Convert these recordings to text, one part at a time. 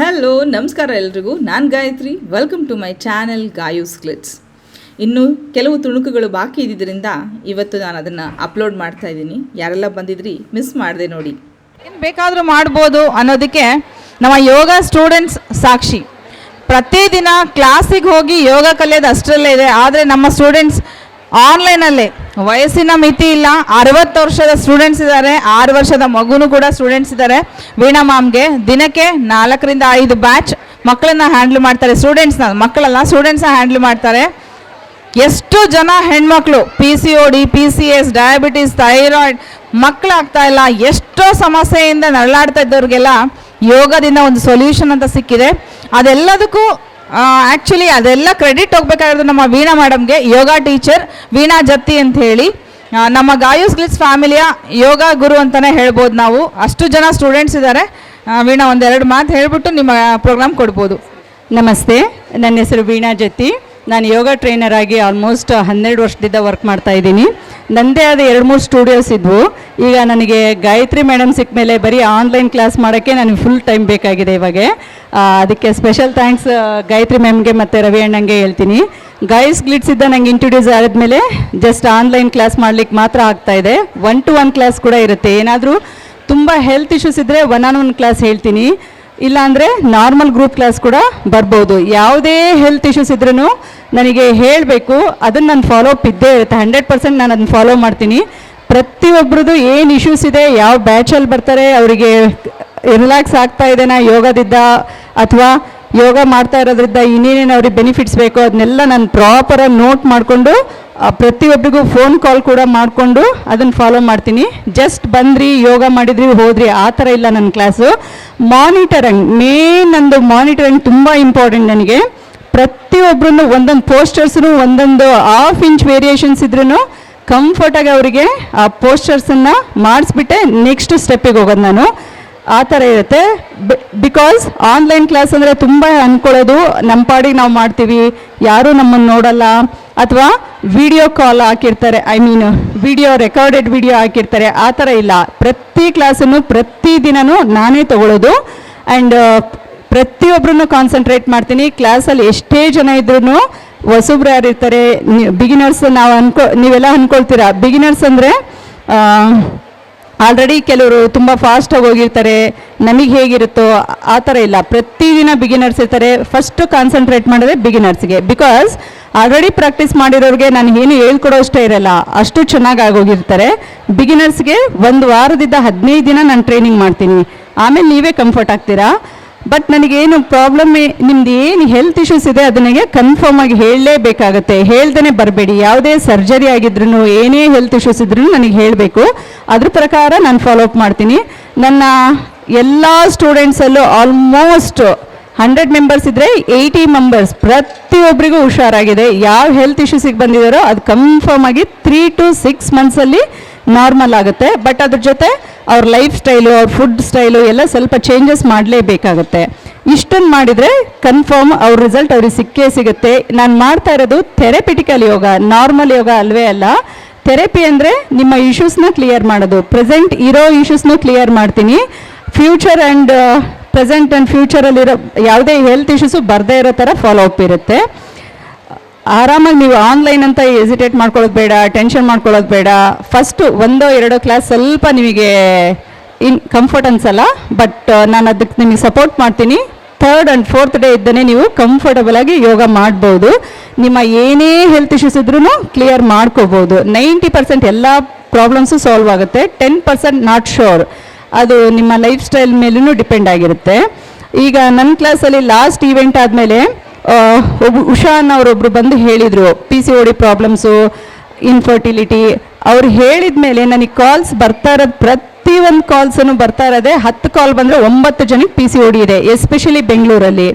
Hello ನಮಸ್ಕಾರ ಎಲ್ರಿಗೂ. ನಾನು Gayathri. Welcome to my channel Gayu clicks ಇನ್ನು ಕೆಲವು ತುಣುಕುಗಳು ಬಾಕಿ ಇದ್ದಿದ್ದರಿಂದ ಇವತ್ತು ನಾನು ಅದನ್ನು ಅಪ್ಲೋಡ್ ಮಾಡ್ತಾ ಇದ್ದೀನಿ. ಯಾರೆಲ್ಲ ಬಂದಿದ್ರಿ ಮಿಸ್ ಮಾಡಿದೆ ನೋಡಿ. ಏನು ಬೇಕಾದರೂ ಮಾಡ್ಬೋದು ಅನ್ನೋದಕ್ಕೆ ನಮ್ಮ ಯೋಗ ಸ್ಟೂಡೆಂಟ್ಸ್ ಸಾಕ್ಷಿ. ಪ್ರತಿದಿನ ಕ್ಲಾಸಿಗೆ ಹೋಗಿ ಯೋಗ ಕಲಿಯೋದು ಅಷ್ಟರಲ್ಲೇ ಇದೆ. ಆದರೆ ನಮ್ಮ ಸ್ಟೂಡೆಂಟ್ಸ್ ಆನ್ಲೈನಲ್ಲೇ ವಯಸ್ಸಿನ ಮಿತಿ ಇಲ್ಲ, ಅರವತ್ತು ವರ್ಷದ ಸ್ಟೂಡೆಂಟ್ಸ್ ಇದ್ದಾರೆ, ಆರು ವರ್ಷದ ಮಗುನು ಕೂಡ ಸ್ಟೂಡೆಂಟ್ಸ್ ಇದ್ದಾರೆ. ವೀಣಾ ಮ್ಯಾಮ್ಗೆ ದಿನಕ್ಕೆ ನಾಲ್ಕರಿಂದ ಐದು ಬ್ಯಾಚ್ ಮಕ್ಕಳನ್ನ ಹ್ಯಾಂಡ್ಲ್ ಮಾಡ್ತಾರೆ. ಸ್ಟೂಡೆಂಟ್ಸ್ನ, ಮಕ್ಕಳಲ್ಲ, ಸ್ಟೂಡೆಂಟ್ಸ್ನ ಹ್ಯಾಂಡಲ್ ಮಾಡ್ತಾರೆ. ಎಷ್ಟು ಜನ ಹೆಣ್ಮಕ್ಳು P C O D P C S diabetes thyroid ಮಕ್ಕಳಾಗ್ತಾ ಇಲ್ಲ, ಎಷ್ಟೋ ಸಮಸ್ಯೆಯಿಂದ ನರಳಾಡ್ತಾ ಇದ್ದವ್ರಿಗೆಲ್ಲ ಯೋಗದಿಂದ ಒಂದು ಸೊಲ್ಯೂಷನ್ ಅಂತ ಸಿಕ್ಕಿದೆ. ಅದೆಲ್ಲದಕ್ಕೂ ಆ್ಯಕ್ಚುಲಿ ಅದೆಲ್ಲ ಕ್ರೆಡಿಟ್ ಹೋಗ್ಬೇಕಾಗಿರೋದು ನಮ್ಮ ವೀಣಾ ಮೇಡಮ್ಗೆ ಯೋಗ ಟೀಚರ್ ವೀಣಾ ಜತ್ತಿ ಅಂತ ಹೇಳಿ. ನಮ್ಮ ಗಾಯೂಸ್ ಗ್ಲಿಸ್ ಫ್ಯಾಮಿಲಿಯ ಯೋಗ ಗುರು ಅಂತಲೇ ಹೇಳ್ಬೋದು ನಾವು. ಅಷ್ಟು ಜನ ಸ್ಟೂಡೆಂಟ್ಸ್ ಇದ್ದಾರೆ ವೀಣಾ ಒಂದೆರಡು ಮಾತು ಹೇಳಿಬಿಟ್ಟು ನಿಮ್ಮ ಪ್ರೋಗ್ರಾಮ್ ಕೊಡ್ಬೋದು. ನಮಸ್ತೆ. ನನ್ನ ಹೆಸರು ವೀಣಾ ಜತ್ತಿ. ನಾನು ಯೋಗ ಟ್ರೈನರ್ ಆಗಿ ಆಲ್ಮೋಸ್ಟ್ ಹನ್ನೆರಡು ವರ್ಷದಿಂದ ವರ್ಕ್ ಮಾಡ್ತಾ ಇದ್ದೀನಿ. ನನ್ನದೇ ಆದ ಎರಡು ಮೂರು ಸ್ಟುಡಿಯೋಸ್ ಇದ್ವು. ಈಗ ನನಗೆ ಗಾಯತ್ರಿ ಮೇಡಮ್ ಸಿಕ್ಕ ಮೇಲೆ ಬರೀ ಆನ್ಲೈನ್ ಕ್ಲಾಸ್ ಮಾಡೋಕ್ಕೆ ನನಗೆ ಫುಲ್ ಟೈಮ್ ಬೇಕಾಗಿದೆ ಇವಾಗ. ಅದಕ್ಕೆ ಸ್ಪೆಷಲ್ ಥ್ಯಾಂಕ್ಸ್ ಗಾಯತ್ರಿ ಮ್ಯಾಮ್ಗೆ ಮತ್ತು ರವಿ ಅಣ್ಣಂಗೆ ಹೇಳ್ತೀನಿ. ಗಾಯಸ್ ಗ್ಲಿಟ್ಸ್ ಇದ್ದ ನಂಗೆ ಇಂಟ್ರೊಡ್ಯೂಸ್ ಆದಮೇಲೆ ಜಸ್ಟ್ ಆನ್ಲೈನ್ ಕ್ಲಾಸ್ ಮಾಡ್ಲಿಕ್ಕೆ ಮಾತ್ರ ಆಗ್ತಾ ಇದೆ. ಒನ್ ಟು ಒನ್ ಕ್ಲಾಸ್ ಕೂಡ ಇರುತ್ತೆ. ಏನಾದರೂ ತುಂಬ ಹೆಲ್ತ್ ಇಶ್ಯೂಸ್ ಇದ್ದರೆ ಒನ್ ಆನ್ ಒನ್ ಕ್ಲಾಸ್ ಹೇಳ್ತೀನಿ. ಇಲ್ಲಾಂದರೆ ನಾರ್ಮಲ್ ಗ್ರೂಪ್ ಕ್ಲಾಸ್ ಕೂಡ ಬರ್ಬೋದು. ಯಾವುದೇ ಹೆಲ್ತ್ ಇಶ್ಯೂಸ್ ಇದ್ರೂ ನನಗೆ ಹೇಳಬೇಕು. ಅದನ್ನು ನಾನು ಫಾಲೋ ಅಪ್ ಇದ್ದೇ ಇರುತ್ತೆ. ಹಂಡ್ರೆಡ್ ಪರ್ಸೆಂಟ್ ನಾನು ಅದನ್ನು ಫಾಲೋ ಮಾಡ್ತೀನಿ. ಪ್ರತಿಯೊಬ್ಬರದ್ದು ಏನು ಇಶ್ಯೂಸ್ ಇದೆ, ಯಾವ ಬ್ಯಾಚಲ್ಲಿ ಬರ್ತಾರೆ, ಅವರಿಗೆ ರಿಲ್ಯಾಕ್ಸ್ ಆಗ್ತಾ ಇದೆನಾ ಯೋಗದಿಂದ ಅಥವಾ ಯೋಗ ಮಾಡ್ತಾ ಇರೋದ್ರಿಂದ ಇನ್ನೇನೇನು ಅವ್ರಿಗೆ ಬೆನಿಫಿಟ್ಸ್ ಬೇಕೋ, ಅದನ್ನೆಲ್ಲ ನಾನು ಪ್ರಾಪರಾಗಿ ನೋಟ್ ಮಾಡಿಕೊಂಡು ಪ್ರತಿಯೊಬ್ಬರಿಗೂ ಫೋನ್ ಕಾಲ್ ಕೂಡ ಮಾಡಿಕೊಂಡು ಅದನ್ನು ಫಾಲೋ ಮಾಡ್ತೀನಿ. ಜಸ್ಟ್ ಬಂದ್ರಿ, ಯೋಗ ಮಾಡಿದ್ರಿ, ಹೋದ್ರಿ, ಆ ಥರ ಇಲ್ಲ ನನ್ನ ಕ್ಲಾಸು ಮಾನಿಟರಿಂಗ್ ಮೇನ್ ನಂದು ಮಾನಿಟರಿಂಗ್ ತುಂಬ ಇಂಪಾರ್ಟೆಂಟ್ ನನಗೆ. ಪ್ರತಿಯೊಬ್ಬರನ್ನು ಒಂದೊಂದು ಪೋಸ್ಟರ್ಸ್ನು ಒಂದೊಂದು ಹಾಫ್ ಇಂಚ್ ವೇರಿಯೇಷನ್ಸ್ ಇದ್ರೂ ಕಂಫರ್ಟಾಗಿ ಅವರಿಗೆ ಆ ಪೋಸ್ಟರ್ಸನ್ನು ಮಾಡಿಸ್ಬಿಟ್ಟೆ ನೆಕ್ಸ್ಟ್ ಸ್ಟೆಪ್ಪಿಗೆ ಹೋಗೋದು ನಾನು. ಆ ಥರ ಇರುತ್ತೆ. ಬಿಕಾಸ್ ಆನ್ಲೈನ್ ಕ್ಲಾಸ್ ಅಂದರೆ ತುಂಬ ಅಂದ್ಕೊಳ್ಳೋದು ನಮ್ಮ ಪಾಡಿಗೆ ನಾವು ಮಾಡ್ತೀವಿ. ಯಾರೂ ನಮ್ಮನ್ನು ನೋಡಲ್ಲ. ಅಥವಾ ವಿಡಿಯೋ ಕಾಲ್ ಹಾಕಿರ್ತಾರೆ. I mean video recorded video ಹಾಕಿರ್ತಾರೆ. ಆ ಥರ ಇಲ್ಲ. ಪ್ರತಿ ಕ್ಲಾಸನ್ನು ಪ್ರತಿ ದಿನವೂ ನಾನೇ ತಗೊಳ್ಳೋದು ಆ್ಯಂಡ್ ಪ್ರತಿಯೊಬ್ಬರನ್ನು ಕಾನ್ಸಂಟ್ರೇಟ್ ಮಾಡ್ತೀನಿ. ಕ್ಲಾಸಲ್ಲಿ ಎಷ್ಟೇ ಜನ ಇದ್ರೂ ಹೊಸಬ್ರು ಯಾರು ಇರ್ತಾರೆ? ಬಿಗಿನರ್ಸ್ ನಾವು ಅನ್ಕೊ, ನೀವೆಲ್ಲ ಅಂದ್ಕೊಳ್ತೀರಾ ಬಿಗಿನರ್ಸ್ ಅಂದರೆ ಆಲ್ರೆಡಿ ಕೆಲವರು ತುಂಬ ಫಾಸ್ಟಾಗಿ ಹೋಗಿರ್ತಾರೆ, ನಮಗೆ ಹೇಗಿರುತ್ತೋ ಆ ಥರ ಇಲ್ಲ. ಪ್ರತಿದಿನ ಬಿಗಿನರ್ಸ್ ಇರ್ತಾರೆ ಫಸ್ಟು ಕಾನ್ಸಂಟ್ರೇಟ್ ಮಾಡೋದೇ ಬಿಗಿನರ್ಸ್ಗೆ ಬಿಕಾಸ್ ಆಲ್ರೆಡಿ ಪ್ರಾಕ್ಟೀಸ್ ಮಾಡಿರೋರಿಗೆ ನಾನು ಏನು ಹೇಳ್ಕೊಡೋ ಅಷ್ಟೇ ಇರಲ್ಲ. ಅಷ್ಟು ಚೆನ್ನಾಗಿ ಆಗೋಗಿರ್ತಾರೆ ಬಿಗಿನರ್ಸ್ಗೆ ಒಂದು ವಾರದಿಂದ ಹದಿನೈದು ದಿನ ನಾನು ಟ್ರೈನಿಂಗ್ ಮಾಡ್ತೀನಿ. ಆಮೇಲೆ ನೀವೇ ಕಂಫರ್ಟ್ ಆಗ್ತೀರಾ? ಬಟ್ ನನಗೇನು ಪ್ರಾಬ್ಲಮ್ ನಿಮ್ದು ಏನು ಹೆಲ್ತ್ ಇಶ್ಯೂಸ್ ಇದೆ ಅದನ್ನಿಗೆ ಕನ್ಫರ್ಮ್ ಆಗಿ ಹೇಳಲೇಬೇಕಾಗತ್ತೆ. ಹೇಳ್ದೇ ಬರಬೇಡಿ. ಯಾವುದೇ ಸರ್ಜರಿ ಆಗಿದ್ರು ಏನೇ ಹೆಲ್ತ್ ಇಶ್ಯೂಸ್ ಇದ್ರೂ ನನಗೆ ಹೇಳಬೇಕು. ಅದ್ರ ಪ್ರಕಾರ ನಾನು ಫಾಲೋ ಅಪ್ ಮಾಡ್ತೀನಿ. ನನ್ನ ಎಲ್ಲ ಸ್ಟೂಡೆಂಟ್ಸಲ್ಲೂ ಆಲ್ಮೋಸ್ಟ್ ಹಂಡ್ರೆಡ್ ಮೆಂಬರ್ಸ್ ಇದ್ದರೆ ಏಯ್ಟಿ ಮೆಂಬರ್ಸ್ ಪ್ರತಿಯೊಬ್ಬರಿಗೂ ಹುಷಾರಾಗಿದೆ. ಯಾವ ಹೆಲ್ತ್ ಇಶ್ಯೂಸಿಗೆ ಬಂದಿದ್ದಾರೋ ಅದು ಕನ್ಫರ್ಮ್ ಆಗಿ ತ್ರೀ ಟು ಸಿಕ್ಸ್ ಮಂತ್ಸಲ್ಲಿ ನಾರ್ಮಲ್ ಆಗುತ್ತೆ. ಬಟ್ ಅದ್ರ ಜೊತೆ ಅವ್ರ ಲೈಫ್ ಸ್ಟೈಲು ಅವ್ರ ಫುಡ್ ಸ್ಟೈಲು ಎಲ್ಲ ಸ್ವಲ್ಪ ಚೇಂಜಸ್ ಮಾಡಲೇಬೇಕಾಗುತ್ತೆ. ಇಷ್ಟನ್ನು ಮಾಡಿದರೆ ಕನ್ಫರ್ಮ್ ಅವ್ರ ರಿಸಲ್ಟ್ ಅವ್ರಿಗೆ ಸಿಕ್ಕೇ ಸಿಗುತ್ತೆ. ನಾನು ಮಾಡ್ತಾ ಇರೋದು ಥೆರಪಿಟಿಕಲ್ ಯೋಗ ನಾರ್ಮಲ್ ಯೋಗ ಅಲ್ವೇ ಅಲ್ಲ. ಥೆರಪಿ ಅಂದರೆ ನಿಮ್ಮ ಇಶ್ಯೂಸ್ನ ಕ್ಲಿಯರ್ ಮಾಡೋದು. ಪ್ರೆಸೆಂಟ್ ಇರೋ ಇಶ್ಯೂಸ್ನೂ ಕ್ಲಿಯರ್ ಮಾಡ್ತೀನಿ. ಫ್ಯೂಚರ್ ಆ್ಯಂಡ್ ಪ್ರೆಸೆಂಟ್ ಆ್ಯಂಡ್ ಫ್ಯೂಚರಲ್ಲಿರೋ ಯಾವುದೇ ಹೆಲ್ತ್ ಇಶ್ಯೂಸು ಬರದೇ ಇರೋ ಥರ ಫಾಲೋ ಅಪ್ ಇರುತ್ತೆ. ಆರಾಮಾಗಿ ನೀವು ಆನ್ಲೈನ್ ಅಂತ ಎಸಿಟೇಟ್ ಮಾಡ್ಕೊಳ್ಳೋದು ಬೇಡ ಟೆನ್ಷನ್ ಮಾಡ್ಕೊಳ್ಳೋದು ಬೇಡ. ಫಸ್ಟು ಒಂದೋ ಎರಡೋ ಕ್ಲಾಸ್ ಸ್ವಲ್ಪ ನಿಮಗೆ ಇನ್ ಕಂಫರ್ಟ್ ಅನ್ಸಲ್ಲ ಬಟ್ ನಾನು ಅದಕ್ಕೆ ನಿಮಗೆ ಸಪೋರ್ಟ್ ಮಾಡ್ತೀನಿ. ಥರ್ಡ್ ಆ್ಯಂಡ್ ಫೋರ್ತ್ ಡೇ ಇದ್ದನೇ ನೀವು ಕಂಫರ್ಟಬಲ್ ಆಗಿ ಯೋಗ ಮಾಡ್ಬೋದು. ನಿಮ್ಮ ಏನೇ ಹೆಲ್ತ್ ಇಶ್ಯೂಸ್ ಇದ್ರೂ ಕ್ಲಿಯರ್ ಮಾಡ್ಕೋಬೋದು. ನೈಂಟಿ ಪರ್ಸೆಂಟ್ ಎಲ್ಲ ಪ್ರಾಬ್ಲಮ್ಸು ಸಾಲ್ವ್ ಆಗುತ್ತೆ. ಟೆನ್ ಪರ್ಸೆಂಟ್ ನಾಟ್ ಶೋರ್ ಅದು ನಿಮ್ಮ ಲೈಫ್ ಸ್ಟೈಲ್ ಮೇಲೂ ಡಿಪೆಂಡ್ ಆಗಿರುತ್ತೆ. ಈಗ ನನ್ನ ಕ್ಲಾಸಲ್ಲಿ ಲಾಸ್ಟ್ ಈವೆಂಟ್ ಆದಮೇಲೆ ಒಬ್ಬ ಉಷಾ ಅನ್ನೋರೊಬ್ರು ಬಂದು ಹೇಳಿದರು P C O D problems infertility ಅವ್ರು ಹೇಳಿದ ಮೇಲೆ ನನಗೆ ಕಾಲ್ಸ್ ಬರ್ತಾ ಇರೋದು ಪ್ರತಿ ಒಂದು ಕಾಲ್ಸನ್ನು ಬರ್ತಾ ಇರೋದೇ ಹತ್ತು ಕಾಲ್ ಬಂದರೆ ಒಂಬತ್ತು ಜನಕ್ಕೆ ಪಿ ಸಿ ಓ ಡಿ ಇದೆ ಎಸ್ಪೆಷಲಿ ಬೆಂಗಳೂರಲ್ಲಿ.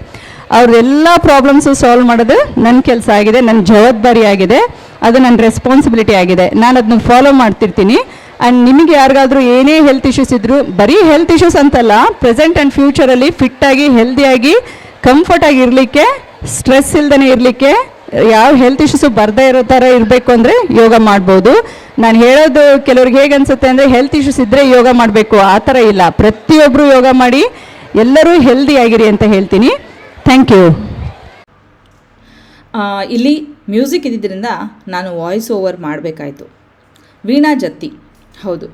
ಅವ್ರದ್ದೆಲ್ಲ ಪ್ರಾಬ್ಲಮ್ಸು ಸಾಲ್ವ್ ಮಾಡೋದು ನನ್ನ ಕೆಲಸ ಆಗಿದೆ ನನ್ನ ಜವಾಬ್ದಾರಿ ಆಗಿದೆ, ಅದು ನನ್ನ ರೆಸ್ಪಾನ್ಸಿಬಿಲಿಟಿ ಆಗಿದೆ. ನಾನು ಅದನ್ನ ಫಾಲೋ ಮಾಡ್ತಿರ್ತೀನಿ. ಆ್ಯಂಡ್ ನಿಮಗೆ ಯಾರಿಗಾದರೂ ಏನೇ ಹೆಲ್ತ್ ಇಶ್ಯೂಸ್ ಇದ್ದರೂ ಬರೀ ಹೆಲ್ತ್ ಇಶ್ಯೂಸ್ ಅಂತಲ್ಲ ಪ್ರೆಸೆಂಟ್ ಆ್ಯಂಡ್ ಫ್ಯೂಚರಲ್ಲಿ ಫಿಟ್ಟಾಗಿ ಹೆಲ್ದಿಯಾಗಿ ಕಂಫರ್ಟಾಗಿ ಇರಲಿಕ್ಕೆ ಸ್ಟ್ರೆಸ್ ಇಲ್ದೇ ಇರಲಿಕ್ಕೆ, ಯಾವ ಹೆಲ್ತ್ ಇಶ್ಯೂಸು ಬರದೇ ಇರೋ ಥರ ಇರಬೇಕು ಅಂದರೆ ಯೋಗ ಮಾಡ್ಬೋದು. ನಾನು ಹೇಳೋದು ಕೆಲವ್ರಿಗೆ ಹೇಗೆ ಅನಿಸುತ್ತೆ ಅಂದರೆ ಹೆಲ್ತ್ ಇಶ್ಯೂಸ್ ಇದ್ದರೆ ಯೋಗ ಮಾಡಬೇಕು, ಆ ಥರ ಇಲ್ಲ. ಪ್ರತಿಯೊಬ್ಬರು ಯೋಗ ಮಾಡಿ, ಎಲ್ಲರೂ ಹೆಲ್ದಿ ಆಗಿರಿ ಅಂತ ಹೇಳ್ತೀನಿ. ಥ್ಯಾಂಕ್ ಯು ಇಲ್ಲಿ ಮ್ಯೂಸಿಕ್ ಇದ್ದಿದ್ದರಿಂದ ನಾನು ವಾಯ್ಸ್ ಓವರ್ ಮಾಡಬೇಕಾಯಿತು. ವೀಣಾ ಜತ್ತಿ, ಹೌದು.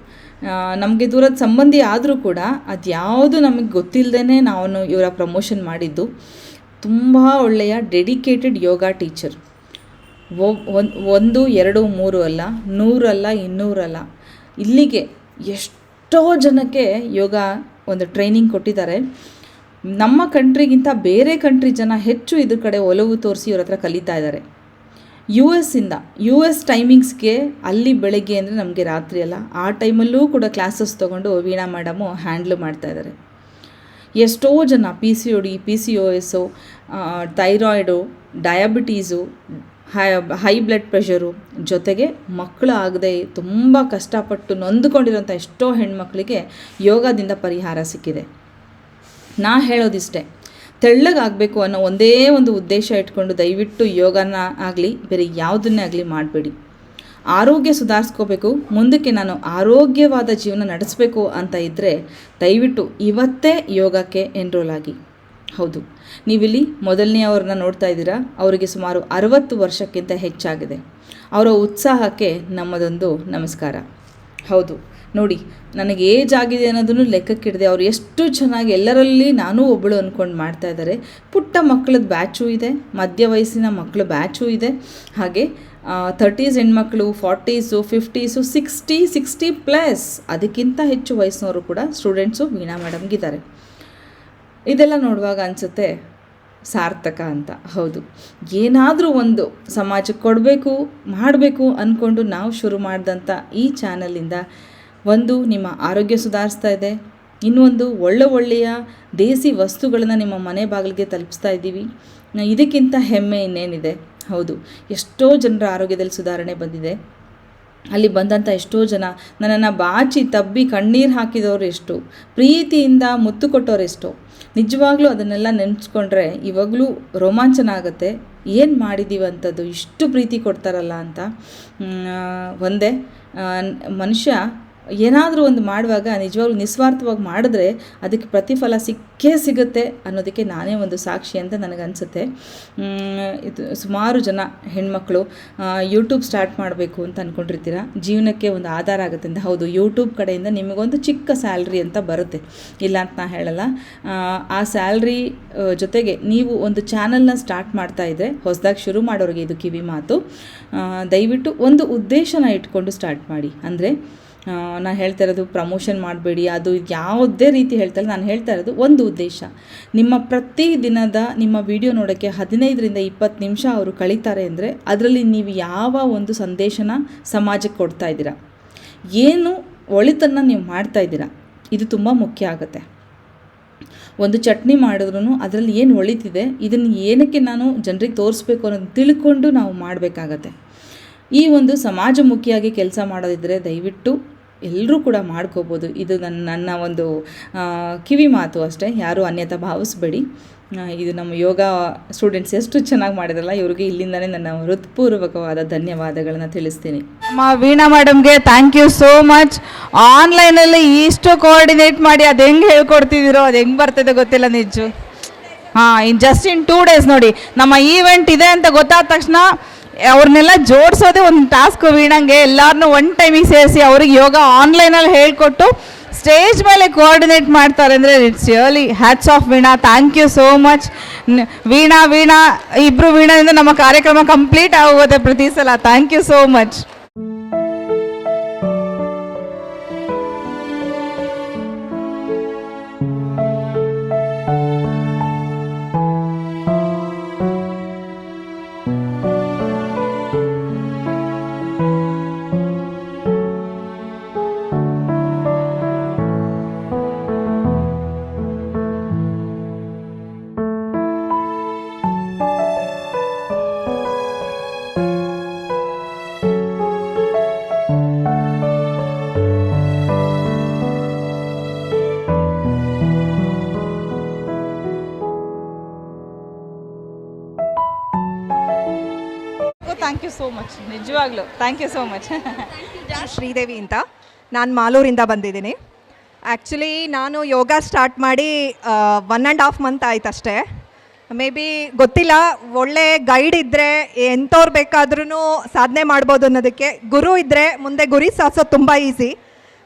ನಮಗೆ ದೂರದ ಸಂಬಂಧಿ ಆದರೂ ಕೂಡ ಅದು ಯಾವುದು ನಮಗೆ ಗೊತ್ತಿಲ್ಲದೇ ನಾವು ಇವರ ಪ್ರಮೋಷನ್ ಮಾಡಿದ್ದು. ತುಂಬ ಒಳ್ಳೆಯ ಡೆಡಿಕೇಟೆಡ್ ಯೋಗ ಟೀಚರ್. ಒಂದು, ಎರಡು, ಮೂರು ಅಲ್ಲ ನೂರಲ್ಲ ಇನ್ನೂರಲ್ಲ ಇಲ್ಲಿಗೆ ಎಷ್ಟೋ ಜನಕ್ಕೆ ಯೋಗ ಒಂದು ಟ್ರೈನಿಂಗ್ ಕೊಟ್ಟಿದ್ದಾರೆ. ನಮ್ಮ ಕಂಟ್ರಿಗಿಂತ ಬೇರೆ ಕಂಟ್ರಿ ಜನ ಹೆಚ್ಚು ಇದ್ರ ಕಡೆ ಒಲವು ತೋರಿಸಿ ಇವ್ರ ಹತ್ರ ಕಲಿತಾ ಇದ್ದಾರೆ. ಯು ಎಸ್ಸಿಂದ ಯು ಎಸ್ ಟೈಮಿಂಗ್ಸ್ಗೆ ಅಲ್ಲಿ ಬೆಳಗ್ಗೆ ಅಂದರೆ ನಮಗೆ ರಾತ್ರಿ ಅಲ್ಲ. ಆ ಟೈಮಲ್ಲೂ ಕೂಡ ಕ್ಲಾಸಸ್ ತೊಗೊಂಡು ವೀಣಾ ಮೇಡಮು ಹ್ಯಾಂಡ್ಲ್ ಮಾಡ್ತಾ ಇದ್ದಾರೆ. ಎಷ್ಟೋ ಜನ P C O D P C O S thyroid diabetes high high blood pressure ಜೊತೆಗೆ ಮಕ್ಕಳು ಆಗದೆ ತುಂಬ ಕಷ್ಟಪಟ್ಟು ನೊಂದುಕೊಂಡಿರೋಂಥ ಎಷ್ಟೋ ಹೆಣ್ಮಕ್ಳಿಗೆ ಯೋಗದಿಂದ ಪರಿಹಾರ ಸಿಕ್ಕಿದೆ. ನಾ ಹೇಳೋದಿಷ್ಟೇ, ತೆಳ್ಳಗಾಗಬೇಕು ಅನ್ನೋ ಒಂದೇ ಒಂದು ಉದ್ದೇಶ ಇಟ್ಕೊಂಡು ದಯವಿಟ್ಟು ಯೋಗನ ಆಗಲಿ, ಬೇರೆ ಯಾವುದನ್ನೇ ಆಗಲಿ ಮಾಡಬೇಡಿ. ಆರೋಗ್ಯ ಸುಧಾರಿಸ್ಕೋಬೇಕು, ಮುಂದಕ್ಕೆ ನಾನು ಆರೋಗ್ಯವಾದ ಜೀವನ ನಡೆಸಬೇಕು ಅಂತ ಇದ್ದರೆ ದಯವಿಟ್ಟು ಇವತ್ತೇ ಯೋಗಕ್ಕೆ ಎನ್ರೋಲ್ ಆಗಿ. ಹೌದು, ನೀವಿಲ್ಲಿ ಮೊದಲನೇ ಅವ್ರನ್ನ ನೋಡ್ತಾ ಇದ್ದೀರಾ? ಅವರಿಗೆ ಸುಮಾರು ಅರವತ್ತು ವರ್ಷಕ್ಕಿಂತ ಹೆಚ್ಚಾಗಿದೆ. ಅವರ ಉತ್ಸಾಹಕ್ಕೆ ನಮ್ಮದೊಂದು ನಮಸ್ಕಾರ. ಹೌದು ನೋಡಿ, ನನಗೆ ಏಜ್ ಆಗಿದೆ ಅನ್ನೋದನ್ನು ಲೆಕ್ಕಕ್ಕಿಡದೆ ಅವರು ಎಷ್ಟು ಚೆನ್ನಾಗಿ ಎಲ್ಲರಲ್ಲಿ ನಾನೂ ಒಬ್ಬಳು ಅಂದ್ಕೊಂಡು ಮಾಡ್ತಾ ಇದ್ದಾರೆ. ಪುಟ್ಟ ಮಕ್ಕಳದ್ದು ಬ್ಯಾಚು ಇದೆ, ಮಧ್ಯ ವಯಸ್ಸಿನ ಮಕ್ಕಳ ಬ್ಯಾಚು ಇದೆ. ಹಾಗೆ ತರ್ಟೀಸ್ ಹೆಣ್ಮಕ್ಳು forties fifties sixty sixty plus ಅದಕ್ಕಿಂತ ಹೆಚ್ಚು ವಯಸ್ಸಿನವರು ಕೂಡ ಸ್ಟೂಡೆಂಟ್ಸು ವೀಣಾ ಮೇಡಮ್ಗಿದ್ದಾರೆ ಇದೆಲ್ಲ ನೋಡುವಾಗ ಅನಿಸುತ್ತೆ, ಸಾರ್ಥಕ ಅಂತ. ಹೌದು. ಏನಾದರೂ ಒಂದು ಸಮಾಜಕ್ಕೆ ಕೊಡಬೇಕು, ಮಾಡಬೇಕು ಅಂದ್ಕೊಂಡು ನಾವು ಶುರು ಮಾಡಿದಂಥ ಈ ಚಾನಲಿಂದ ಒಂದು ನಿಮ್ಮ ಆರೋಗ್ಯ ಸುಧಾರಿಸ್ತಾ ಇದೆ, ಇನ್ನೊಂದು ಒಳ್ಳೆ ಒಳ್ಳೆಯ ದೇಸಿ ವಸ್ತುಗಳನ್ನು ನಿಮ್ಮ ಮನೆ ಬಾಗಿಲಿಗೆ ತಲುಪಿಸ್ತಾ ಇದ್ದೀವಿ. ಇದಕ್ಕಿಂತ ಹೆಮ್ಮೆ ಇನ್ನೇನಿದೆ? ಹೌದು, ಎಷ್ಟೋ ಜನರ ಆರೋಗ್ಯದಲ್ಲಿ ಸುಧಾರಣೆ ಬಂದಿದೆ. ಅಲ್ಲಿ ಬಂದಂಥ ಎಷ್ಟೋ ಜನ, ನನ್ನನ್ನು ಬಾಚಿ, ತಬ್ಬಿ, ಕಣ್ಣೀರು ಹಾಕಿದವರು ಎಷ್ಟು, ಪ್ರೀತಿಯಿಂದ ಮುತ್ತು ಕೊಟ್ಟವ್ರು ಎಷ್ಟು. ನಿಜವಾಗ್ಲೂ ಅದನ್ನೆಲ್ಲ ನೆನೆಸ್ಕೊಂಡ್ರೆ ಇವಾಗಲೂ ರೋಮಾಂಚನ ಆಗುತ್ತೆ. ಏನು ಮಾಡಿದ್ದೀವಿ ಅಂಥದ್ದು ಇಷ್ಟು ಪ್ರೀತಿ ಕೊಡ್ತಾರಲ್ಲ ಅಂತ. ಒಂದೇ ಮನುಷ್ಯ ಏನಾದರೂ ಒಂದು ಮಾಡುವಾಗ ನಿಜವಾಗ್ಲೂ ನಿಸ್ವಾರ್ಥವಾಗಿ ಮಾಡಿದ್ರೆ ಅದಕ್ಕೆ ಪ್ರತಿಫಲ ಸಿಕ್ಕೇ ಸಿಗುತ್ತೆ ಅನ್ನೋದಕ್ಕೆ ನಾನೇ ಒಂದು ಸಾಕ್ಷಿ ಅಂತ ನನಗನ್ಸುತ್ತೆ. ಇದು ಸುಮಾರು ಜನ ಹೆಣ್ಮಕ್ಳು ಯೂಟ್ಯೂಬ್ ಸ್ಟಾರ್ಟ್ ಮಾಡಬೇಕು ಅಂತ ಅಂದ್ಕೊಂಡಿರ್ತೀರ ಜೀವನಕ್ಕೆ ಒಂದು ಆಧಾರ ಆಗುತ್ತೆ ಅಂತ. ಹೌದು ಯೂಟ್ಯೂಬ್ ಕಡೆಯಿಂದ ನಿಮಗೊಂದು ಚಿಕ್ಕ ಸ್ಯಾಲ್ರಿ ಅಂತ ಬರುತ್ತೆ. ಇಲ್ಲ ಅಂತ ನಾ ಹೇಳಲ್ಲ. ಆ ಸ್ಯಾಲ್ರಿ ಜೊತೆಗೆ ನೀವು ಒಂದು ಚಾನಲ್ನ ಸ್ಟಾರ್ಟ್ ಮಾಡ್ತಾ ಇದ್ದರೆ ಹೊಸದಾಗಿ ಶುರು ಮಾಡೋರಿಗೆ ಇದು ಕಿವಿ ಮಾತು. ದಯವಿಟ್ಟು ಒಂದು ಉದ್ದೇಶನ ಇಟ್ಕೊಂಡು ಸ್ಟಾರ್ಟ್ ಮಾಡಿ. ಅಂದರೆ ನಾನು ಹೇಳ್ತಾ ಇರೋದು ಪ್ರಮೋಷನ್ ಮಾಡಬೇಡಿ, ಅದು ಯಾವುದೇ ರೀತಿ ಹೇಳ್ತಾ ನಾನು ಹೇಳ್ತಾ ಇರೋದು ಒಂದು ಉದ್ದೇಶ. ನಿಮ್ಮ ಪ್ರತಿ ದಿನದ ನಿಮ್ಮ ವಿಡಿಯೋ ನೋಡೋಕ್ಕೆ ಹದಿನೈದರಿಂದ ಇಪ್ಪತ್ತು ನಿಮಿಷ ಅವರು ಕಳೀತಾರೆ ಅಂದರೆ ಅದರಲ್ಲಿ ನೀವು ಯಾವ ಒಂದು ಸಂದೇಶನ ಸಮಾಜಕ್ಕೆ ಕೊಡ್ತಾ ಇದ್ದೀರಾ? ಏನು ಒಳಿತನ್ನು ನೀವು ಮಾಡ್ತಾ ಇದ್ದೀರಾ? ಇದು ತುಂಬ ಮುಖ್ಯ ಆಗುತ್ತೆ. ಒಂದು ಚಟ್ನಿ ಮಾಡಿದ್ರೂ ಅದರಲ್ಲಿ ಏನು ಒಳಿತಿದೆ, ಇದನ್ನು ಏನಕ್ಕೆ ನಾನು ಜನರಿಗೆ ತೋರಿಸ್ಬೇಕು ಅನ್ನೋದು ತಿಳ್ಕೊಂಡು ನಾವು ಮಾಡಬೇಕಾಗತ್ತೆ. ಈ ಒಂದು ಸಮಾಜಮುಖಿಯಾಗಿ ಕೆಲಸ ಮಾಡೋದಿದ್ದರೆ ದಯವಿಟ್ಟು ಎಲ್ಲರೂ ಕೂಡ ಮಾಡ್ಕೋಬೋದು. ಇದು ನನ್ನ ನನ್ನ ಒಂದು ಕಿವಿ ಮಾತು ಅಷ್ಟೇ. ಯಾರೂ ಅನ್ಯತಾ ಭಾವಿಸ್ಬೇಡಿ. ಇದು ನಮ್ಮ ಯೋಗ ಸ್ಟೂಡೆಂಟ್ಸ್ ಎಷ್ಟು ಚೆನ್ನಾಗಿ ಮಾಡಿದ್ರಲ್ಲ, ಇವ್ರಿಗೆ ಇಲ್ಲಿಂದಲೇ ನನ್ನ ಹೃತ್ಪೂರ್ವಕವಾದ ಧನ್ಯವಾದಗಳನ್ನು ತಿಳಿಸ್ತೀನಿ. ನಮ್ಮ ವೀಣಾ ಮೇಡಮ್ಗೆ ಥ್ಯಾಂಕ್ ಯು ಸೋ ಮಚ್ ಆನ್ಲೈನಲ್ಲಿ ಇಷ್ಟು ಕೋಆರ್ಡಿನೇಟ್ ಮಾಡಿ ಅದು ಹೆಂಗೆ ಹೇಳ್ಕೊಡ್ತಿದ್ದೀರೋ, ಅದು ಹೆಂಗೆ ಬರ್ತದೆ ಗೊತ್ತಿಲ್ಲ ನಿಜ ಹಾಂ, in just in two days ನೋಡಿ. ನಮ್ಮ ಈವೆಂಟ್ ಇದೆ ಅಂತ ಗೊತ್ತಾದ ತಕ್ಷಣ ಅವ್ರನ್ನೆಲ್ಲ ಜೋಡಿಸೋದೇ ಒಂದು ಟಾಸ್ಕ್ ವೀಣಂಗೆ ಎಲ್ಲರನ್ನೂ ಒನ್ ಟೈಮಿಗೆ ಸೇರಿಸಿ ಅವ್ರಿಗೆ ಯೋಗ ಆನ್ಲೈನಲ್ಲಿ ಹೇಳಿಕೊಟ್ಟು ಸ್ಟೇಜ್ ಮೇಲೆ ಕೋಆರ್ಡಿನೇಟ್ ಮಾಡ್ತಾರೆ ಅಂದರೆ it's really hats off Veena. Thank you so much Veena Veena ಇಬ್ಬರು ವೀಣಾದಿಂದ ನಮ್ಮ ಕಾರ್ಯಕ್ರಮ ಕಂಪ್ಲೀಟ್ ಆಗೋಗುತ್ತೆ ಪ್ರತಿ ಸಲ. Thank you so much so much ನಿಜವಾಗ್ಲೂ. Thank you so much Sridevi ಅಂತ. ನಾನು ಮಾಲೂರಿಂದ ಬಂದಿದ್ದೀನಿ. ಆ್ಯಕ್ಚುಲಿ ನಾನು ಯೋಗ ಸ್ಟಾರ್ಟ್ ಮಾಡಿ ಒನ್ ಆ್ಯಂಡ್ ಹಾಫ್ ಮಂತ್ ಆಯ್ತು ಅಷ್ಟೇ. ಮೇ ಬಿ ಗೊತ್ತಿಲ್ಲ. ಒಳ್ಳೆ ಗೈಡ್ ಇದ್ದರೆ ಎಂಥವ್ರು ಬೇಕಾದ್ರೂ ಸಾಧನೆ ಮಾಡ್ಬೋದು ಅನ್ನೋದಕ್ಕೆ ಗುರು ಇದ್ದರೆ ಮುಂದೆ ಗುರಿ ಸಾಧಿಸೋದು ತುಂಬ ಈಸಿ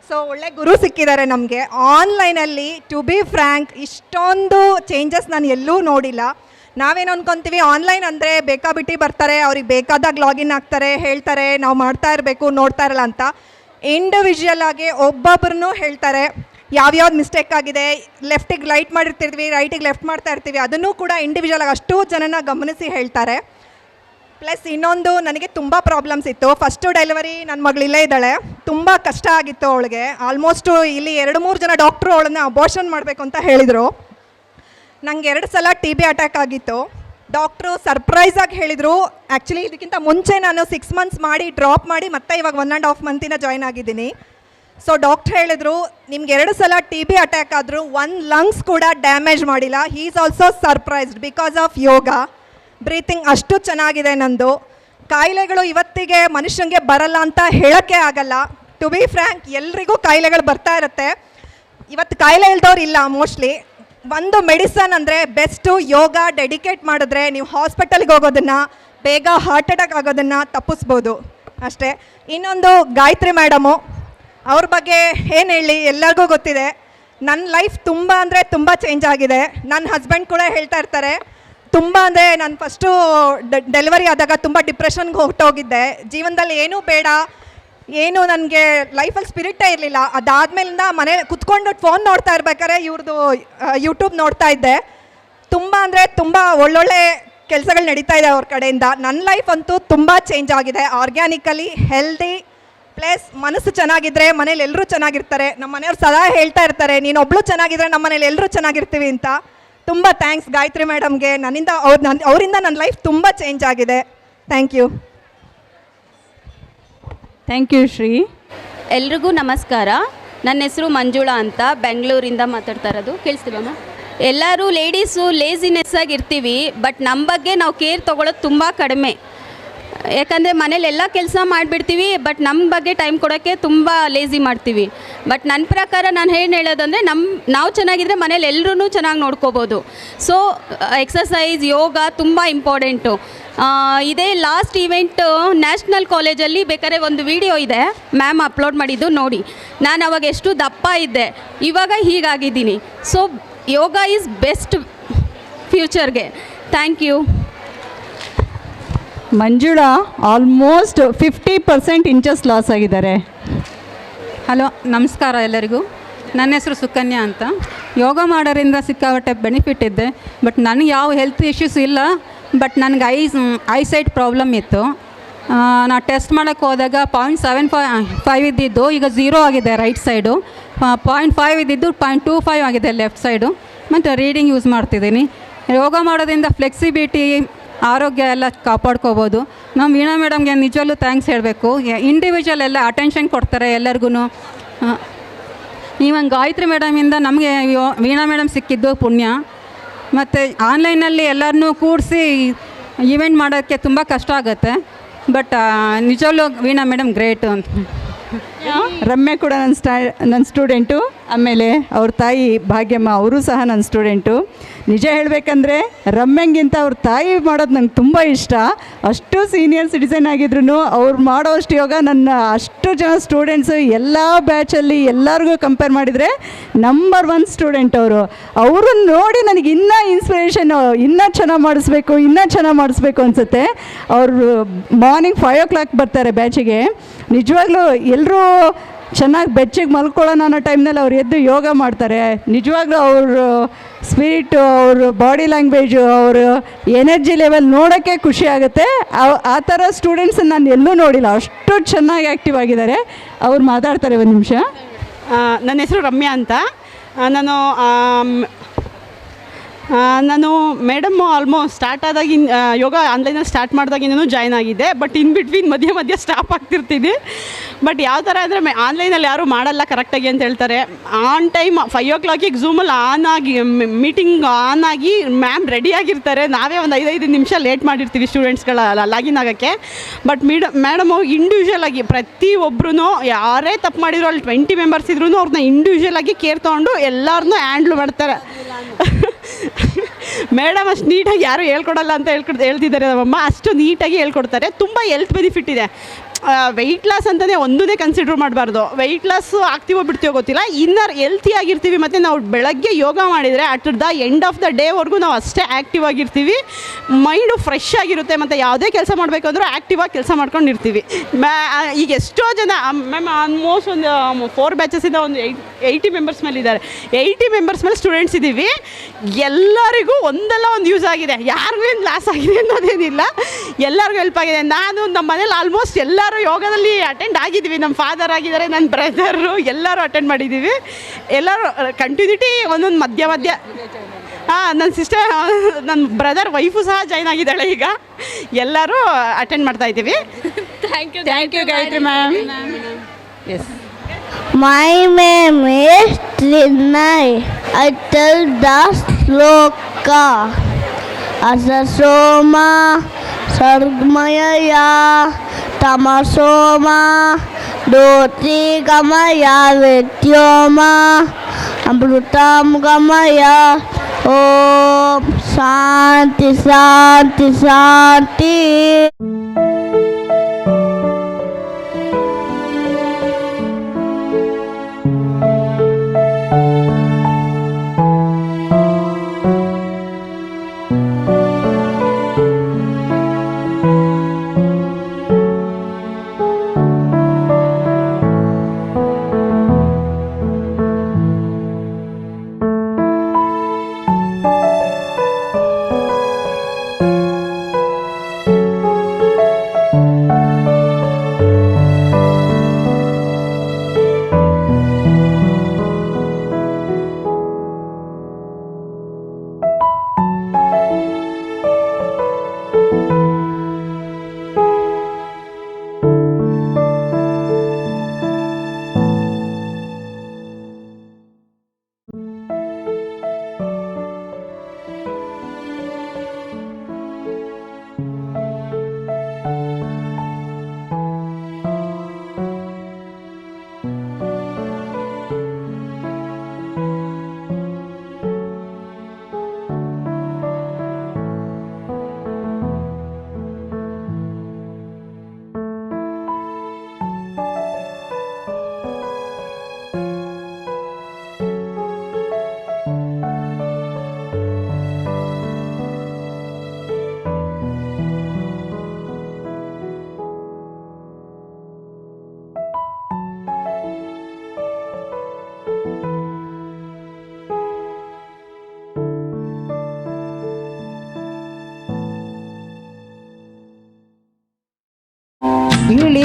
ಸೊ ಒಳ್ಳೆ ಗುರು ಸಿಕ್ಕಿದ್ದಾರೆ ನಮಗೆ. ಆನ್ಲೈನಲ್ಲಿ ಟು ಬಿ ಫ್ರ್ಯಾಂಕ್ ಇಷ್ಟೊಂದು ಚೇಂಜಸ್ ನಾನು ಎಲ್ಲೂ ನೋಡಿಲ್ಲ. ನಾವೇನು ಅನ್ಕೊಂತೀವಿ ಆನ್ಲೈನ್ ಅಂದರೆ ಬೇಕಾಬಿಟ್ಟು ಬರ್ತಾರೆ, ಅವ್ರಿಗೆ ಬೇಕಾದಾಗ ಲಾಗಿನ್ ಆಗ್ತಾರೆ ಹೇಳ್ತಾರೆ, ನಾವು ಮಾಡ್ತಾ ಇರಬೇಕು, ನೋಡ್ತಾ ಇರಲ್ಲ ಅಂತ. ಇಂಡಿವಿಜುವಲ್ ಆಗಿ ಒಬ್ಬೊಬ್ಬರನ್ನು ಹೇಳ್ತಾರೆ, ಯಾವ್ಯಾವ್ದು ಮಿಸ್ಟೇಕ್ ಆಗಿದೆ ಲೆಫ್ಟಿಗೆ ಲೈಟ್ ಮಾಡಿರ್ತಿರ್ತೀವಿ ರೈಟಿಗೆ ಲೆಫ್ಟ್ ಮಾಡ್ತಾ ಇರ್ತೀವಿ, ಅದನ್ನು ಕೂಡ ಇಂಡಿವಿಜುವಲ್ ಆಗಿ ಅಷ್ಟು ಜನನ ಗಮನಿಸಿ ಹೇಳ್ತಾರೆ. ಪ್ಲಸ್ ಇನ್ನೊಂದು ನನಗೆ ತುಂಬ ಪ್ರಾಬ್ಲಮ್ಸ್ ಇತ್ತು. ಫಸ್ಟು ಡೆಲಿವರಿ ನನ್ನ ಮಗಳು ಇಲ್ಲೇ ಇದ್ದಾಳೆ. ತುಂಬ ಕಷ್ಟ ಆಗಿತ್ತು ಅವಳಿಗೆ. ಆಲ್ಮೋಸ್ಟು ಇಲ್ಲಿ ಎರಡು ಮೂರು ಜನ ಡಾಕ್ಟ್ರು ಅವಳನ್ನ ಅಬೋಷನ್ ಮಾಡಬೇಕು ಅಂತ ಹೇಳಿದರು. ನಂಗೆ ಎರಡು ಸಲ ಟಿ ಬಿ ಅಟ್ಯಾಕ್ ಆಗಿತ್ತು. ಡಾಕ್ಟ್ರು ಸರ್ಪ್ರೈಸಾಗಿ ಹೇಳಿದರು. ಆ್ಯಕ್ಚುಲಿ ಇದಕ್ಕಿಂತ ಮುಂಚೆ ನಾನು ಸಿಕ್ಸ್ ಮಂತ್ಸ್ ಮಾಡಿ ಡ್ರಾಪ್ ಮಾಡಿ ಮತ್ತೆ ಇವಾಗ ಒನ್ ಆ್ಯಂಡ್ ಹಾಫ್ ಮಂತಿನ ಜಾಯ್ನ್ ಆಗಿದ್ದೀನಿ. ಸೊ ಡಾಕ್ಟ್ರ್ ಹೇಳಿದ್ರು, ನಿಮ್ಗೆ ಎರಡು ಸಲ ಟಿ ಬಿ ಅಟ್ಯಾಕ್ ಆದರೂ ಒನ್ ಲಂಗ್ಸ್ ಕೂಡ ಡ್ಯಾಮೇಜ್ ಮಾಡಿಲ್ಲ. He is also surprised because of yoga breathing ಅಷ್ಟು ಚೆನ್ನಾಗಿದೆ ನಂದು. ಕಾಯಿಲೆಗಳು ಇವತ್ತಿಗೆ ಮನುಷ್ಯನಿಗೆ ಬರಲ್ಲ ಅಂತ ಹೇಳೋಕ್ಕೆ ಆಗಲ್ಲ. ಟು ಬಿ ಫ್ರ್ಯಾಂಕ್ ಎಲ್ರಿಗೂ ಕಾಯಿಲೆಗಳು ಬರ್ತಾ ಇರುತ್ತೆ. ಇವತ್ತು ಕಾಯಿಲೆ ಇಲ್ದವ್ರು ಇಲ್ಲ ಮೋಸ್ಟ್ಲಿ ಒಂದು ಮೆಡಿಸನ್ ಅಂದರೆ ಬೆಸ್ಟು ಯೋಗ ಡೆಡಿಕೇಟ್ ಮಾಡಿದ್ರೆ ನೀವು ಹಾಸ್ಪಿಟಲ್ಗೆ ಹೋಗೋದನ್ನು ಬೇಗ ಹಾರ್ಟ್ ಅಟ್ಯಾಕ್ ಆಗೋದನ್ನು ತಪ್ಪಿಸ್ಬೋದು. ಅಷ್ಟೇ. ಇನ್ನೊಂದು ಗಾಯತ್ರಿ ಮೇಡಮು, ಅವ್ರ ಬಗ್ಗೆ ಏನು ಹೇಳಿ ಎಲ್ಲರಿಗೂ ಗೊತ್ತಿದೆ. ನನ್ನ ಲೈಫ್ ತುಂಬ ಅಂದರೆ ತುಂಬ ಚೇಂಜ್ ಆಗಿದೆ. ನನ್ನ ಹಸ್ಬೆಂಡ್ ಕೂಡ ಹೇಳ್ತಾ ಇರ್ತಾರೆ, ತುಂಬ ಅಂದರೆ ನಾನು ಫಸ್ಟು ಡೆಲಿವರಿ ಆದಾಗ ತುಂಬ ಡಿಪ್ರೆಷನ್ಗೆ ಹೊರಟೋಗಿದ್ದೆ ಜೀವನದಲ್ಲಿ ಏನೂ ಬೇಡ ಏನು ನನಗೆ ಲೈಫಲ್ಲಿ ಸ್ಪಿರಿಟೇ ಇರಲಿಲ್ಲ. ಅದಾದ್ಮೇಲಿಂದ ಮನೆ ಕುತ್ಕೊಂಡು ಫೋನ್ ನೋಡ್ತಾ ಇರ್ಬೇಕಾದ್ರೆ ಇವ್ರದ್ದು ಯೂಟ್ಯೂಬ್ ನೋಡ್ತಾ ಇದ್ದೆ. ತುಂಬ ಅಂದರೆ ತುಂಬ ಒಳ್ಳೊಳ್ಳೆ ಕೆಲಸಗಳು ನಡೀತಾ ಇದೆ ಅವ್ರ ಕಡೆಯಿಂದ. ನನ್ನ ಲೈಫ್ ಅಂತೂ ತುಂಬ ಚೇಂಜ್ ಆಗಿದೆ. ಆರ್ಗ್ಯಾನಿಕಲಿ ಹೆಲ್ದಿ ಪ್ಲಸ್ ಮನಸ್ಸು ಚೆನ್ನಾಗಿದ್ದರೆ ಮನೇಲಿ ಎಲ್ಲರೂ ಚೆನ್ನಾಗಿರ್ತಾರೆ. ನಮ್ಮ ಮನೆಯವ್ರು ಸದಾ ಹೇಳ್ತಾ ಇರ್ತಾರೆ, ನೀನು ಒಬ್ಳು ಚೆನ್ನಾಗಿದ್ರೆ ನಮ್ಮ ಮನೇಲಿ ಎಲ್ಲರೂ ಚೆನ್ನಾಗಿರ್ತೀವಿ ಅಂತ. ತುಂಬ ಥ್ಯಾಂಕ್ಸ್ ಗಾಯತ್ರಿ ಮೇಡಮ್ಗೆ ನನ್ನಿಂದ ಅವ್ರು ನನ್ನ ಅವರಿಂದ ನನ್ನ ಲೈಫ್ ತುಂಬ ಚೇಂಜ್ ಆಗಿದೆ. Thank you thank you Sri ಎಲ್ರಿಗೂ ನಮಸ್ಕಾರ. ನನ್ನ ಹೆಸರು ಮಂಜುಳಾ ಅಂತ ಬೆಂಗಳೂರಿಂದ ಮಾತಾಡ್ತಾ ಇರೋದು. ಕೇಳಿಸ್ತೀವಮ್ಮ ಎಲ್ಲರೂ ಲೇಡೀಸು ಲೇಸಿನೆಸ್ ಆಗಿರ್ತೀವಿ ಬಟ್ ನಮ್ಮ ಬಗ್ಗೆ ನಾವು ಕೇರ್ ತೊಗೊಳೋದು ತುಂಬ ಕಡಿಮೆ. ಯಾಕಂದರೆ ಮನೇಲಿ ಎಲ್ಲ ಕೆಲಸ ಮಾಡಿಬಿಡ್ತೀವಿ ಬಟ್ ನಮ್ಮ ಬಗ್ಗೆ ಟೈಮ್ ಕೊಡೋಕ್ಕೆ ತುಂಬ ಲೇಜಿ ಮಾಡ್ತೀವಿ. ಬಟ್ ನನ್ನ ಪ್ರಕಾರ ನಾನು ಏನು ಹೇಳೋದಂದರೆ ನಮ್ಮ ನಾವು ಚೆನ್ನಾಗಿದ್ದರೆ ಮನೇಲಿ ಎಲ್ಲರೂ ಚೆನ್ನಾಗಿ ನೋಡ್ಕೋಬೋದು. ಸೊ ಎಕ್ಸಸೈಸ್ ಯೋಗ ತುಂಬ ಇಂಪಾರ್ಟೆಂಟು ಇದೇ ಲಾಸ್ಟ್ ಇವೆಂಟು ನ್ಯಾಷನಲ್ ಕಾಲೇಜಲ್ಲಿ ಬೇಕಾದ್ರೆ ಒಂದು ವಿಡಿಯೋ ಇದೆ. ಮ್ಯಾಮ್ ಅಪ್ಲೋಡ್ ಮಾಡಿದ್ದು ನೋಡಿ. ನಾನು ಅವಾಗ ಎಷ್ಟು ದಪ್ಪ ಇದ್ದೆ. ಇವಾಗ ಹೀಗಾಗಿದ್ದೀನಿ. So yoga is best ಫ್ಯೂಚರ್ಗೆ thank you Manjula almost fifty percent inches loss ಆಗಿದ್ದಾರೆ. ಹಲೋ, ನಮಸ್ಕಾರ ಎಲ್ಲರಿಗೂ. ನನ್ನ ಹೆಸರು ಸುಕನ್ಯಾ ಅಂತ. ಯೋಗ ಮಾಡೋದ್ರಿಂದ ಸಿಕ್ಕಾಪಟ್ಟೆ ಬೆನಿಫಿಟ್ ಇದೆ ಬಟ್ ನನಗೆ ಯಾವ ಹೆಲ್ತ್ ಇಶ್ಯೂಸ್ ಇಲ್ಲ ಬಟ್ ನನಗೆ ಐ ಐಸೈಟ್ ಪ್ರಾಬ್ಲಮ್ ಇತ್ತು. ನಾ ಟೆಸ್ಟ್ ಮಾಡೋಕ್ಕೆ ಹೋದಾಗ ಪಾಯಿಂಟ್ ಸೆವೆನ್ ಫೈ ಫೈವ್ ಇದ್ದಿದ್ದು, ಈಗ ಝೀರೋ ಆಗಿದೆ ರೈಟ್ ಸೈಡು ಪಾಯಿಂಟ್ ಫೈವ್ ಇದ್ದಿದ್ದು ಪಾಯಿಂಟ್ ಟೂ ಫೈವ್ ಆಗಿದೆ ಲೆಫ್ಟ್ ಸೈಡು ಮತ್ತು ರೀಡಿಂಗ್ ಯೂಸ್ ಮಾಡ್ತಿದ್ದೀನಿ. ಯೋಗ ಮಾಡೋದ್ರಿಂದ ಫ್ಲೆಕ್ಸಿಬಿಲಿಟಿ ಆರೋಗ್ಯ ಎಲ್ಲ ಕಾಪಾಡ್ಕೋಬೋದು. ನಮ್ಮ ವೀಣಾ ಮೇಡಮ್ಗೆ ನಿಜವಲ್ಲೂ ಥ್ಯಾಂಕ್ಸ್ ಹೇಳಬೇಕು. ಇಂಡಿವಿಜುವಲ್ ಎಲ್ಲ ಅಟೆನ್ಷನ್ ಕೊಡ್ತಾರೆ ಎಲ್ಲರಿಗೂ ಇವಾಗ ಗಾಯತ್ರಿ ಮೇಡಮಿಂದ ನಮಗೆ ವೀಣಾ ಮೇಡಮ್ ಸಿಕ್ಕಿದ್ದು ಪುಣ್ಯ. ಮತ್ತು ಆನ್ಲೈನಲ್ಲಿ ಎಲ್ಲರನ್ನೂ ಕೂಡಿಸಿ ಈವೆಂಟ್ ಮಾಡೋಕ್ಕೆ ತುಂಬ ಕಷ್ಟ ಆಗುತ್ತೆ. ಬಟ್ ನಿಜವಲ್ಲೂ ವೀಣಾ ಮೇಡಮ್ ಗ್ರೇಟು ಅಂತ. ರಮ್ಯ ಕೂಡ ನನ್ನ ಸ್ಟಾ, ನನ್ನ ಸ್ಟೂಡೆಂಟು. ಆಮೇಲೆ ಅವ್ರ ತಾಯಿ ಭಾಗ್ಯಮ್ಮ, ಅವರು ಸಹ ನನ್ನ ಸ್ಟೂಡೆಂಟು. ನಿಜ ಹೇಳಬೇಕಂದ್ರೆ ರಮ್ಯಂಗಿಂತ ಅವ್ರ ತಾಯಿ ಮಾಡೋದು ನಂಗೆ ತುಂಬ ಇಷ್ಟ. ಅಷ್ಟು ಸೀನಿಯರ್ ಸಿಟಿಸನ್ ಆಗಿದ್ರು ಅವ್ರು ಮಾಡೋ ಅಷ್ಟು ಯೋಗ ನನ್ನ ಅಷ್ಟು ಜನ ಸ್ಟೂಡೆಂಟ್ಸು ಎಲ್ಲ ಬ್ಯಾಚಲ್ಲಿ ಎಲ್ಲರಿಗೂ ಕಂಪೇರ್ ಮಾಡಿದರೆ ನಂಬರ್ ಒನ್ ಸ್ಟೂಡೆಂಟ್ ಅವರು. ಅವ್ರನ್ನ ನೋಡಿ ನನಗೆ ಇನ್ನೂ ಇನ್ಸ್ಪಿರೇಷನ್ ಇನ್ನೂ ಚೆನ್ನಾಗಿ ಮಾಡಿಸ್ಬೇಕು, ಇನ್ನೂ ಚೆನ್ನಾಗಿ ಮಾಡಿಸ್ಬೇಕು ಅನಿಸುತ್ತೆ. ಅವರು ಮಾರ್ನಿಂಗ್ ಫೈವ್ ಓ ಕ್ಲಾಕ್ ಬರ್ತಾರೆ ಬ್ಯಾಚಿಗೆ. ನಿಜವಾಗ್ಲೂ ಎಲ್ಲರೂ ಚೆನ್ನಾಗಿ ಬೆಚ್ಚಿಗೆ ಮಲ್ಕೊಳ್ಳೋಣ ಅನ್ನೋ ಟೈಮ್ನಲ್ಲಿ ಅವ್ರು ಎದ್ದು ಯೋಗ ಮಾಡ್ತಾರೆ. ನಿಜವಾಗ್ಲೂ ಅವರು ಸ್ಪಿರಿಟು ಅವ್ರ ಬಾಡಿ ಲ್ಯಾಂಗ್ವೇಜು ಅವರು ಎನರ್ಜಿ ಲೆವೆಲ್ ನೋಡೋಕ್ಕೆ ಖುಷಿ ಆಗುತ್ತೆ. ಆ- ಥರ ಸ್ಟೂಡೆಂಟ್ಸ್ ನಾನು ಎಲ್ಲೂ ನೋಡಿಲ್ಲ. ಅಷ್ಟು ಚೆನ್ನಾಗಿ ಆ್ಯಕ್ಟಿವ್ ಆಗಿದ್ದಾರೆ. ಅವ್ರು ಮಾತಾಡ್ತಾರೆ ಒಂದು ನಿಮಿಷ. ನನ್ನ ಹೆಸರು ರಮ್ಯಾ ಅಂತ. ನಾನು ನಾನು ಮೇಡಮ್ ಆಲ್ಮೋಸ್ಟ್ ಸ್ಟಾರ್ಟ್ ಆದಾಗಿನ ಯೋಗ ಆನ್ಲೈನಲ್ಲಿ ಸ್ಟಾರ್ಟ್ ಮಾಡಿದಾಗಿನೂ ಜಾಯ್ನ್ ಆಗಿದ್ದೆ ಬಟ್ ಇನ್ ಬಿಟ್ವೀನ್ ಮಧ್ಯೆ ಮಧ್ಯೆ ಸ್ಟಾಪ್ ಆಗ್ತಿರ್ತೀನಿ. ಬಟ್ ಯಾವ ಥರ ಅಂದರೆ ಮೆ ಆನ್ಲೈನಲ್ಲಿ ಯಾರೂ ಮಾಡಲ್ಲ ಕರೆಕ್ಟಾಗಿ ಅಂತ ಹೇಳ್ತಾರೆ. ಆನ್ ಟೈಮ್ ಫೈವ್ ಓ ಕ್ಲಾಕಿಗೆ ಝೂಮಲ್ಲಿ ಆನ್ ಆಗಿ ಮೀಟಿಂಗ್ ಆನ್ ಆಗಿ ಮ್ಯಾಮ್ ರೆಡಿ ಆಗಿರ್ತಾರೆ. ನಾವೇ ಒಂದು ಐದೈದು ನಿಮಿಷ ಲೇಟ್ ಮಾಡಿರ್ತೀವಿ ಸ್ಟೂಡೆಂಟ್ಸ್ಗಳ ಲಾಗಿನ್ ಆಗೋಕ್ಕೆ. ಬಟ್ ಮೀಡ ಮೇಡಮು ಇಂಡಿವಿಜುವಲ್ ಆಗಿ ಪ್ರತಿಯೊಬ್ಬರೂ ಯಾರೇ ತಪ್ಪು ಮಾಡಿದ್ರು ಅಲ್ಲಿ ಟ್ವೆಂಟಿ ಮೆಂಬರ್ಸ್ ಇದ್ರೂ ಅವ್ರನ್ನ ಇಂಡಿವಿಜುವಲ್ ಆಗಿ ಕೇರ್ ತೊಗೊಂಡು ಎಲ್ಲರನ್ನೂ ಹ್ಯಾಂಡ್ಲ್ ಮಾಡ್ತಾರೆ. ಮೇಡಮ್, ಅಷ್ಟು ನೀಟಾಗಿ ಯಾರು ಹೇಳ್ಕೊಡಲ್ಲ ಅಂತ ಹೇಳ್ಕೊಡ್, ಹೇಳ್ತಿದ್ದಾರೆ ನಮ್ಮಮ್ಮ. ಅಷ್ಟು ನೀಟಾಗಿ ಹೇಳ್ಕೊಡ್ತಾರೆ. ತುಂಬ ಹೆಲ್ತ್ ಬೆನಿಫಿಟ್ ಇದೆ. ವೆಯ್ಟ್ ಲಾಸ್ ಅಂತಲೇ ಒಂದನ್ನೇ ಕನ್ಸಿಡರ್ ಮಾಡಬಾರ್ದು. ವೆಯ್ಟ್ ಲಾಸ್ ಆಗ್ತೀವೋ ಬಿಡ್ತೀವೋ ಗೊತ್ತಿಲ್ಲ. ಇನ್ನರ್ ಹೆಲ್ತಿ ಆಗಿರ್ತೀವಿ. ಮತ್ತು ನಾವು ಬೆಳಗ್ಗೆ ಯೋಗ ಮಾಡಿದರೆ at the end of the ಡೇವರೆಗೂ ನಾವು ಅಷ್ಟೇ ಆ್ಯಕ್ಟಿವ್ ಆಗಿರ್ತೀವಿ. ಮೈಂಡು ಫ್ರೆಶ್ ಆಗಿರುತ್ತೆ. ಮತ್ತು ಯಾವುದೇ ಕೆಲಸ ಮಾಡಬೇಕಂದ್ರೂ ಆ್ಯಕ್ಟಿವಾಗಿ ಕೆಲಸ ಮಾಡ್ಕೊಂಡಿರ್ತೀವಿ. ಮ್ಯಾ ಈಗ ಎಷ್ಟೋ ಜನ ಮ್ಯಾಮ್ ಆಲ್ಮೋಸ್ಟ್ ಒಂದು ಫೋರ್ ಬ್ಯಾಚಸ್ಸಿಂದ ಒಂದು ಏಯ್ಟ್ ಏಯ್ಟಿ ಮೆಂಬರ್ಸ್ ಮೇಲೆ ಇದ್ದಾರೆ. ಏಯ್ಟಿ ಮೆಂಬರ್ಸ್ ಮೇಲೆ ಸ್ಟೂಡೆಂಟ್ಸ್ ಇದ್ದೀವಿ ಎಲ್ಲರಿಗೂ ಒಂದಲ್ಲ ಒಂದು ಯೂಸ್ ಆಗಿದೆ. ಯಾರಿಗೂ ಏನು ಲಾಸ್ ಆಗಿದೆ ಅನ್ನೋದೇನಿಲ್ಲ. ಎಲ್ಲರಿಗೂ ಹೆಲ್ಪ್ ಆಗಿದೆ. ನಾನು ನಮ್ಮ ಮನೇಲಿ ಆಲ್ಮೋಸ್ಟ್ ಎಲ್ಲರೂ ಯೋಗದಲ್ಲಿ ಅಟೆಂಡ್ ಆಗಿದ್ದೀವಿ. ನಮ್ಮ ಫಾದರ್ ಆಗಿದ್ದಾರೆ ನನ್ನ ಬ್ರದರು ಎಲ್ಲರೂ ಅಟೆಂಡ್ ಮಾಡಿದ್ದೀವಿ. ಎಲ್ಲರೂ ಕಂಟಿನ್ಯೂಟಿ ಒಂದೊಂದು ಮಧ್ಯ ಮಧ್ಯ. ಹಾಂ ನನ್ನ ಸಿಸ್ಟರ್ ನನ್ನ ಬ್ರದರ್ ವೈಫು ಸಹ ಜಾಯ್ನ್ ಆಗಿದ್ದಾಳೆ ಈಗ. ಎಲ್ಲರೂ ಅಟೆಂಡ್ ಮಾಡ್ತಾ ಇದ್ದೀವಿ. Thank you thank you Gayathri ma'am yes My name is Trinay. I tell the sloka. Asasoma Sargmayaya Tamasoma Doti Gamaya Vityoma Amrutam Gamaya Om Shanti Shanti Shanti, Shanti.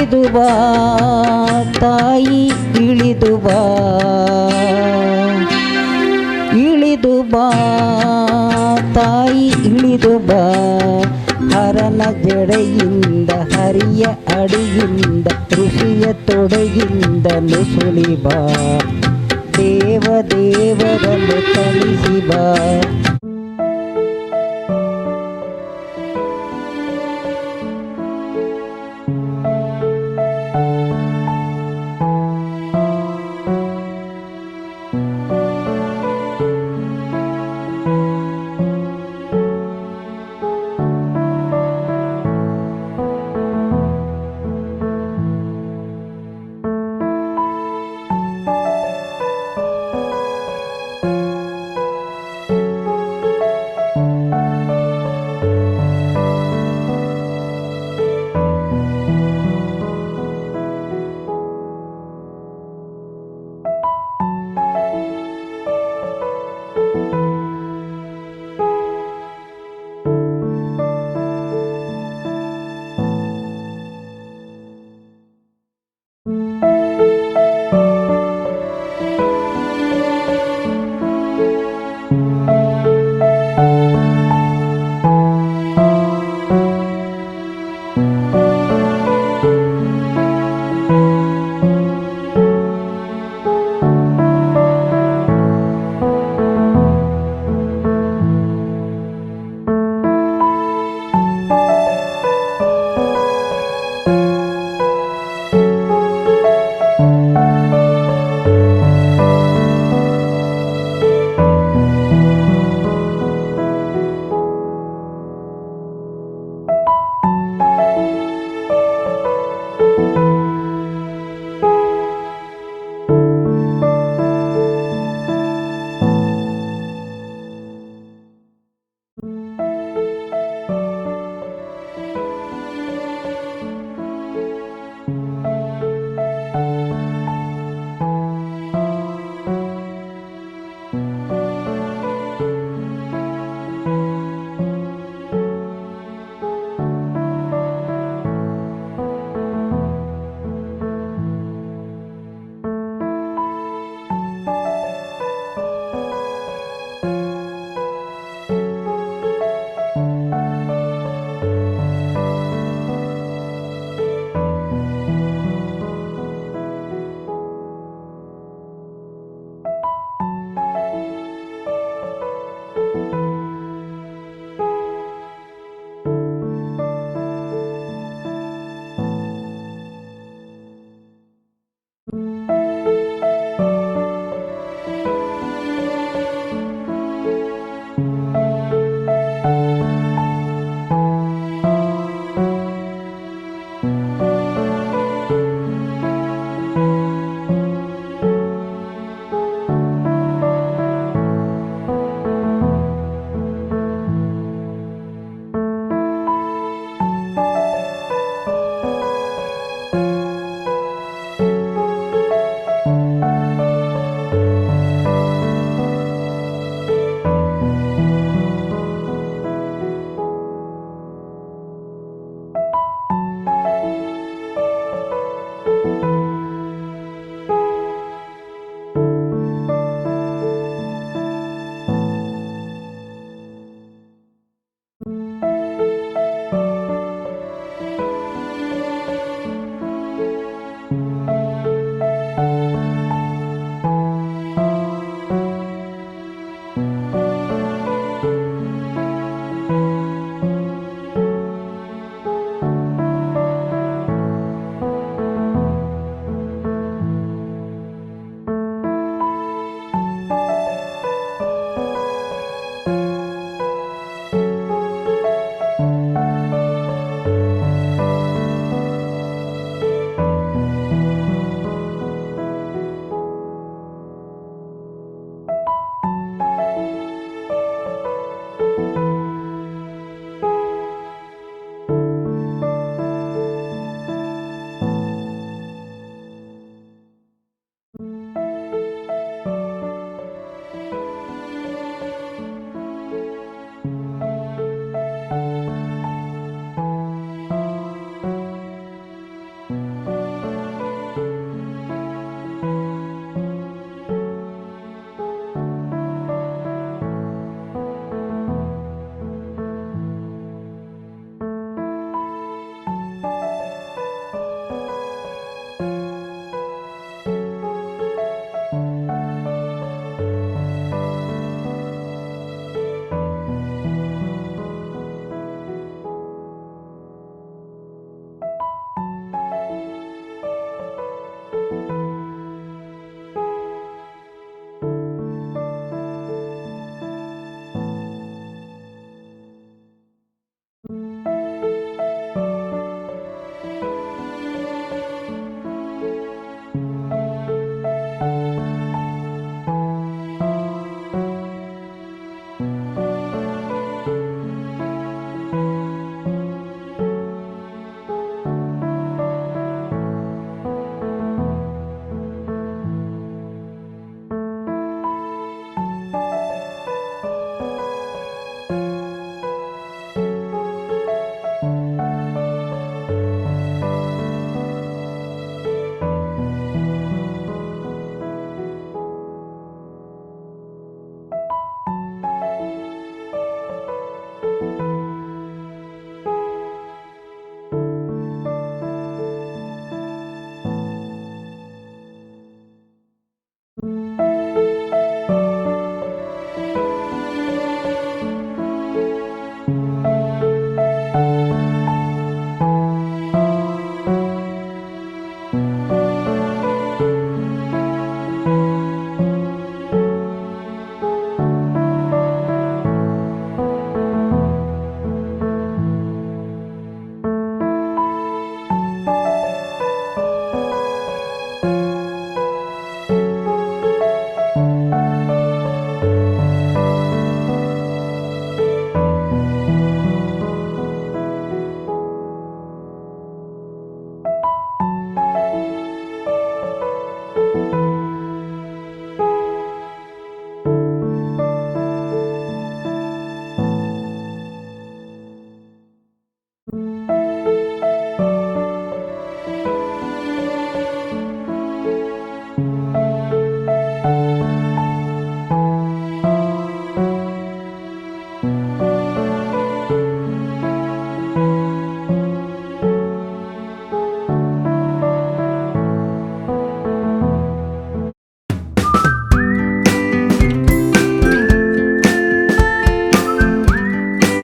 Shanti Shanti ಇಳಿದು ಬಾ ತಾಯಿ ಇಳಿದು ಬಾ ಇಳಿದು ಬಾ ತಾಯಿ ಇಳಿದು ಬಾ ಹರನ ಜಡೆಯಿಂದ ಹರಿಯ ಅಡಿಯಿಂದ ಋಷಿಯ ತೊಡೆಯಿಂದ ನುಸುಳಿ ಬಾ ದೇವ ದೇವರನ್ನು ಕಳಿಸಿ ಬಾ